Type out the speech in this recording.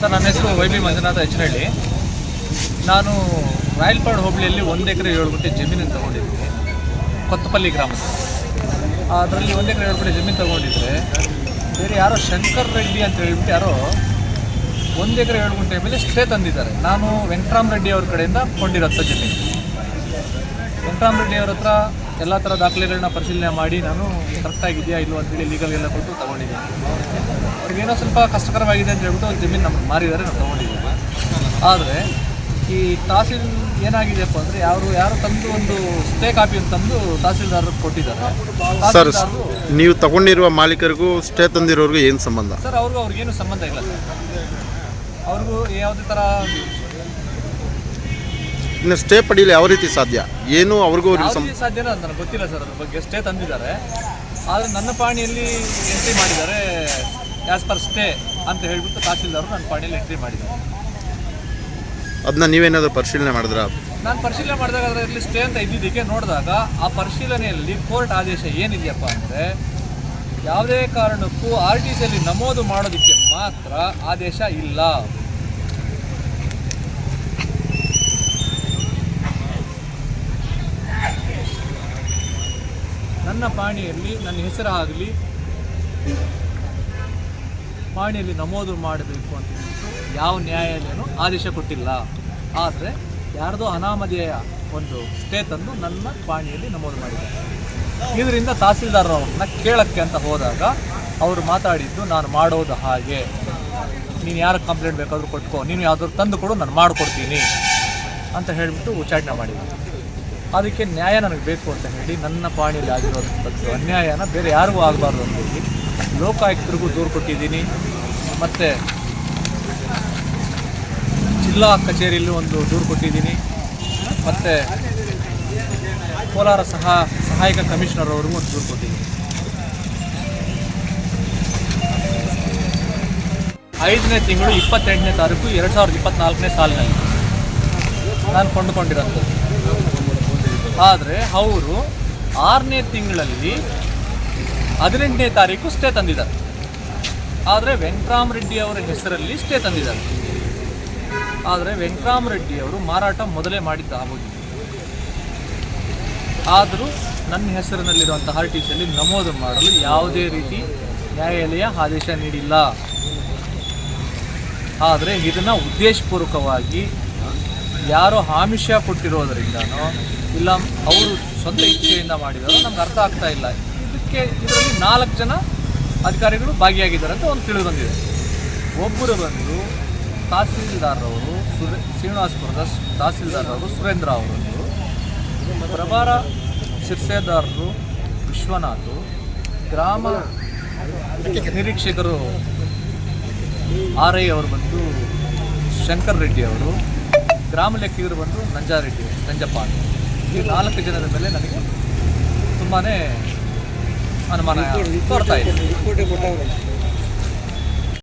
Sir, ನನ್ನ ಹೆಸರು Y B Manjunatha ಹೆಚ್ಚನಹಳ್ಳಿ. ನಾನು ರಾಯಲ್ಪಾಡ್ ಹೋಬಳಿಯಲ್ಲಿ ಒಂದು ಎಕರೆ ಏಳು ಗುಂಟೆ ಜಮೀನನ್ನು ತೊಗೊಂಡಿದ್ದೀನಿ. ಕೊತ್ತಪಲ್ಲಿ ಗ್ರಾಮದ ಅದರಲ್ಲಿ ಒಂದು ಎಕರೆ ಏಳು ಗುಂಟೆ ಜಮೀನು ತಗೊಂಡಿದ್ರೆ ಬೇರೆ ಯಾರೋ ಶಂಕರ್ ರೆಡ್ಡಿ ಅಂತ ಹೇಳ್ಬಿಟ್ಟು ಯಾರೋ ಒಂದು ಎಕರೆ ಏಳು ಗುಂಟೆ ಮೇಲೆ ಸ್ಟೇ ತಂದಿದ್ದಾರೆ. ನಾನು ವೆಂಕಟರಾಮ್ ರೆಡ್ಡಿ ಅವ್ರ ಕಡೆಯಿಂದ ಕೊಂಡಿರೋಂಥ ಜಮೀನು. ವೆಂಕಟರಾಮ್ ರೆಡ್ಡಿ ಅವ್ರ ಹತ್ರ ಎಲ್ಲ ಥರ ದಾಖಲೆಗಳನ್ನ ಪರಿಶೀಲನೆ ಮಾಡಿ ನಾನು ಕರೆಕ್ಟಾಗಿದೆಯಾ ಇಲ್ಲೋ ಅಂತೇಳಿ ಲೀಗಲ್ ಎಲ್ಲ ಕೊಟ್ಟು ತೊಗೊಂಡಿದ್ದೀನಿ. ಅವ್ರಿಗೇನೋ ಸ್ವಲ್ಪ ಕಷ್ಟಕರವಾಗಿದೆ ಅಂತ ಹೇಳ್ಬಿಟ್ಟು ಒಂದು ಜಮೀನು ನಮ್ಗೆ ಮಾರಿದ್ದಾರೆ ನಾವು ತೊಗೊಂಡಿದ್ದೀವಿ. ಆದರೆ ಈ ತಹಸೀಲ್ ಏನಾಗಿದೆಯಪ್ಪ ಅಂದರೆ ಯಾರು ಯಾರು ತಂದು ಒಂದು ಸ್ಟೇ ಕಾಪಿ ತಂದು ತಹಸೀಲ್ದಾರರು ಕೊಟ್ಟಿದ್ದಾರೆ. ಸರ್ ತಹಸೀಲ್ದಾರರು ನೀವು ತಗೊಂಡಿರುವ ಮಾಲೀಕರಿಗೂ ಸ್ಟೇ ತಂದಿರೋರ್ಗೂ ಏನು ಸಂಬಂಧ? ಸರ್ ಅವ್ರಿಗೂ ಅವ್ರಿಗೇನು ಸಂಬಂಧ ಇಲ್ಲ. ಸರ್ ಅವ್ರಿಗೂ ಯಾವುದೇ ಥರ ಇನ್ನು ಸ್ಟೇ ಪಡೀಲಿ ಯಾವ ರೀತಿ ಸಾಧ್ಯ? ಏನು ಅವ್ರಿಗೂ ಅವ್ರಿಗೆ ಸಂ ಸಾಧ್ಯನೋ ಅದು ನನಗೆ ಗೊತ್ತಿಲ್ಲ ಸರ್ ಅದ್ರ ಬಗ್ಗೆ ಸ್ಟೇ ತಂದಿದ್ದಾರೆ. ಆದರೆ ನನ್ನ ಪಾಣಿಯಲ್ಲಿ ಎಂಟ್ರಿ ಮಾಡಿದ್ದಾರೆ. ಆ್ಯಸ್ ಪರ್ ಸ್ಟೇ ಅಂತ ಹೇಳಿಬಿಟ್ಟು ತಹಸೀಲ್ದಾರರು ನನ್ನ ಪಾಣಿಯಲ್ಲಿ ಎಂಟ್ರಿ ಮಾಡಿದ್ದಾರೆ ಅದನ್ನ ನೀವೇನಾದರೂ ಪರಿಶೀಲನೆ ಮಾಡಿದ್ರ? ನಾನು ಪರಿಶೀಲನೆ ಮಾಡಿದಾಗ ಅದರಲ್ಲಿ ಸ್ಟೇ ಅಂತ ಇದ್ದಿದ್ದಕ್ಕೆ ನೋಡಿದಾಗ ಆ ಪರಿಶೀಲನೆಯಲ್ಲಿ ಕೋರ್ಟ್ ಆದೇಶ ಏನಿದೆಯಪ್ಪ ಅಂದರೆ ಯಾವುದೇ ಕಾರಣಕ್ಕೂ ಆರ್ ಟಿ ಸಿಯಲ್ಲಿ ನಮೂದು ಮಾಡೋದಕ್ಕೆ ಮಾತ್ರ ಆದೇಶ ಇಲ್ಲ. ನನ್ನ ಪಾಣಿಯಲ್ಲಿ ನನ್ನ ಹೆಸರು ಪಾಣಿಯಲ್ಲಿ ನಮೂದು ಮಾಡಬೇಕು ಅಂತ ಯಾವ ನ್ಯಾಯಾಲಯನೂ ಆದೇಶ ಕೊಟ್ಟಿಲ್ಲ. ಆದರೆ ಯಾರ್ದೋ ಅನಾಮಧೇಯ ಒಂದು ಸ್ಟೇ ತಂದು ನನ್ನ ಪಾಣಿಯಲ್ಲಿ ನಮೂದು ಮಾಡಿದ್ದಾರೆ. ಇದರಿಂದ ತಹಸೀಲ್ದಾರರವ್ರನ್ನ ಕೇಳಕ್ಕೆ ಅಂತ ಹೋದಾಗ ಅವರು ಮಾತಾಡಿದ್ದು, ನಾನು ಮಾಡೋದು ಹಾಗೆ. ನೀನು ಯಾರು ಕಂಪ್ಲೇಂಟ್ ಬೇಕಾದರೂ ಕೊಟ್ಕೋ. ನೀನು ಯಾವ್ದಾದ್ರು ತಂದು ಕೊಡು, ನಾನು ಮಾಡಿಕೊಡ್ತೀನಿ. ಅಂತ ಹೇಳಿಬಿಟ್ಟು ಉಚ್ಚಾಟನೆ ಮಾಡಿದ್ದಾರೆ ಅದಕ್ಕೆ ನ್ಯಾಯ ನನಗೆ ಬೇಕು ಅಂತ ಹೇಳಿ ನನ್ನ ಪಾಣಿಯಲ್ಲಿ ಆಗಿರೋದು ಅನ್ಯಾಯನ ಬೇರೆ ಯಾರಿಗೂ ಆಗಬಾರ್ದು ಅಂತ ಹೇಳಿ ಲೋಕಾಯುಕ್ತರಿಗೂ ದೂರು ಕೊಟ್ಟಿದ್ದೀನಿ. ಮತ್ತು ಜಿಲ್ಲಾ ಕಚೇರಿಯಲ್ಲೂ ಒಂದು ದೂರು ಕೊಟ್ಟಿದ್ದೀನಿ. ಮತ್ತು ಕೋಲಾರ ಸಹ ಸಹಾಯಕ ಕಮಿಷನರ್ ಅವ್ರಿಗೂ ಒಂದು ದೂರು ಕೊಟ್ಟಿದ್ದೀನಿ. ಐದನೇ ತಿಂಗಳು ಇಪ್ಪತ್ತೆಂಟನೇ ತಾರೀಕು ಎರಡು ಸಾವಿರದ ಇಪ್ಪತ್ತ್ನಾಲ್ಕನೇ ಸಾಲಿನಲ್ಲಿ ನಾನು ಕೊಂಡುಕೊಂಡಿರೋಂಥದ್ದು ಆದರೆ ಅವರು ಆರನೇ ತಿಂಗಳಲ್ಲಿ ಹದಿನೆಂಟನೇ ತಾರೀಕು ಸ್ಟೇ ತಂದಿದ್ದಾರೆ. ಆದರೆ ವೆಂಕಟರಾಮ್ ರೆಡ್ಡಿ ಅವರ ಹೆಸರಲ್ಲಿ ಸ್ಟೇ ತಂದಿದ್ದಾರೆ. ಆದರೆ ವೆಂಕಟರಾಮ್ ರೆಡ್ಡಿ ಅವರು ಮಾರಾಟ ಮೊದಲೇ ಮಾಡಿದ್ದ ಆಗೋದಿಲ್ಲ ಆದರೂ ನನ್ನ ಹೆಸರಿನಲ್ಲಿರುವಂಥ ಆರ್ ಟಿ ಸಿಯಲ್ಲಿ ನಮೂದು ಮಾಡಲು ಯಾವುದೇ ರೀತಿ ನ್ಯಾಯಾಲಯ ಆದೇಶ ನೀಡಿಲ್ಲ. ಆದರೆ ಇದನ್ನು ಉದ್ದೇಶಪೂರ್ವಕವಾಗಿ ಯಾರೋ ಆಮಿಷ ಕೊಟ್ಟಿರೋದರಿಂದನೋ, ಇಲ್ಲ, ಅವರು ಸ್ವಂತ ಇಚ್ಛೆಯಿಂದ ಮಾಡಿದರೂ, ನಮ್ಗೆ ಅರ್ಥ ಆಗ್ತಾ ಇಲ್ಲ. ಇದಕ್ಕೆ ಇದರಲ್ಲಿ ನಾಲ್ಕು ಜನ ಅಧಿಕಾರಿಗಳು ಭಾಗಿಯಾಗಿದ್ದಾರೆ ಅಂತ ಒಂದು ತಿಳಿದು ಬಂದಿದೆ. ಒಬ್ಬರು ಬಂದು ತಹಸೀಲ್ದಾರ್ರವರು ಸುರೇ, ಶ್ರೀನಿವಾಸಪುರದ ತಹಸೀಲ್ದಾರ್ರವರು ಸುರೇಂದ್ರ ಅವರೊಂದು ಪ್ರಭಾರ ಶಿರ್ಸೇದಾರರು ವಿಶ್ವನಾಥ್ ಗ್ರಾಮ ನಿರೀಕ್ಷಕರು ಆರ್ ಐ ಅವರು ಬಂದು ಶಂಕರ್ ರೆಡ್ಡಿ ಅವರು, ಗ್ರಾಮ ಲೆಕ್ಕಿಗರು ಬಂದು ನಂಜಾರೆಡ್ಡಿ, ನಂಜಪ್ಪ ಈ ನಾಲ್ಕು ಜನರ ಮೇಲೆ ನನಗೆ ತುಂಬಾ അനുമാനമാണ് പുറത്തായിരുന്നു